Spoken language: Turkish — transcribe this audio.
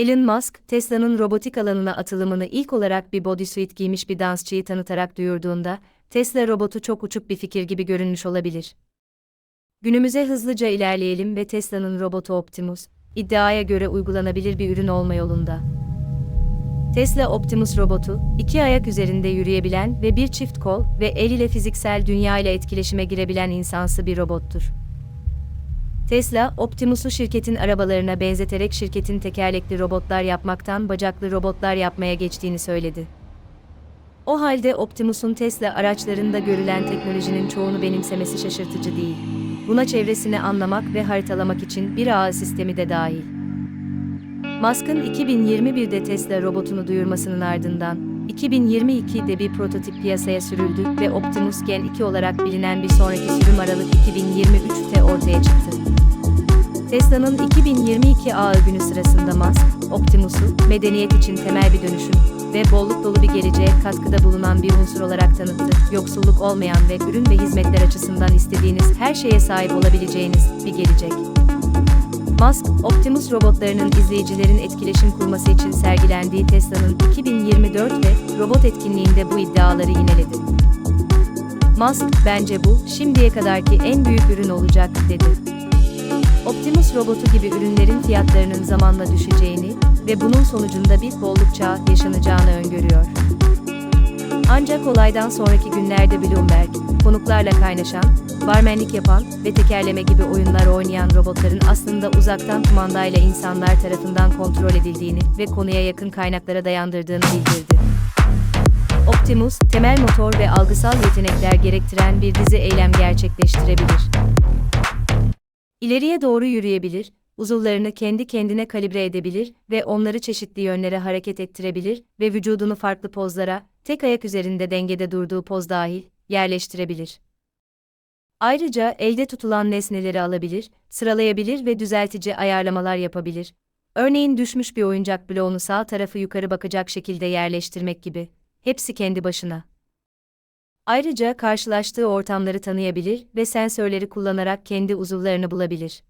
Elon Musk, Tesla'nın robotik alanına atılımını ilk olarak bir bodysuit giymiş bir dansçıyı tanıtarak duyurduğunda, Tesla robotu çok uçuk bir fikir gibi görünmüş olabilir. Günümüze hızlıca ilerleyelim ve Tesla'nın robotu Optimus, iddiaya göre uygulanabilir bir ürün olma yolunda. Tesla Optimus robotu, iki ayak üzerinde yürüyebilen ve bir çift kol ve el ile fiziksel dünya ile etkileşime girebilen insansı bir robottur. Tesla, Optimus'u şirketin arabalarına benzeterek şirketin tekerlekli robotlar yapmaktan bacaklı robotlar yapmaya geçtiğini söyledi. O halde Optimus'un Tesla araçlarında görülen teknolojinin çoğunu benimsemesi şaşırtıcı değil. Buna çevresini anlamak ve haritalamak için bir ağ sistemi de dahil. Musk'ın 2021'de Tesla robotunu duyurmasının ardından, 2022'de bir prototip piyasaya sürüldü ve Optimus Gen 2 olarak bilinen bir sonraki sürüm Aralık 2023'te ortaya çıktı. Tesla'nın 2022 A günü sırasında Musk, Optimus'u, medeniyet için temel bir dönüşüm ve bolluk dolu bir geleceğe katkıda bulunan bir unsur olarak tanıttı. Yoksulluk olmayan ve ürün ve hizmetler açısından istediğiniz her şeye sahip olabileceğiniz bir gelecek. Musk, Optimus robotlarının izleyicilerin etkileşim kurması için sergilendiği Tesla'nın 2024 ve robot etkinliğinde bu iddiaları yineledi. Musk, bence bu, şimdiye kadarki en büyük ürün olacak, dedi. Optimus robotu gibi ürünlerin fiyatlarının zamanla düşeceğini ve bunun sonucunda bir bolluk çağı yaşanacağını öngörüyor. Ancak olaydan sonraki günlerde Bloomberg, konuklarla kaynaşan, barmenlik yapan ve tekerleme gibi oyunlar oynayan robotların aslında uzaktan kumandayla insanlar tarafından kontrol edildiğini ve konuya yakın kaynaklara dayandırdığını bildirdi. Optimus, temel motor ve algısal yetenekler gerektiren bir dizi eylem gerçekleştirebilir. İleriye doğru yürüyebilir, uzuvlarını kendi kendine kalibre edebilir ve onları çeşitli yönlere hareket ettirebilir ve vücudunu farklı pozlara, tek ayak üzerinde dengede durduğu poz dahil, yerleştirebilir. Ayrıca elde tutulan nesneleri alabilir, sıralayabilir ve düzeltici ayarlamalar yapabilir. Örneğin düşmüş bir oyuncak bloğunu sağ tarafı yukarı bakacak şekilde yerleştirmek gibi. Hepsi kendi başına. Ayrıca karşılaştığı ortamları tanıyabilir ve sensörleri kullanarak kendi uzuvlarını bulabilir.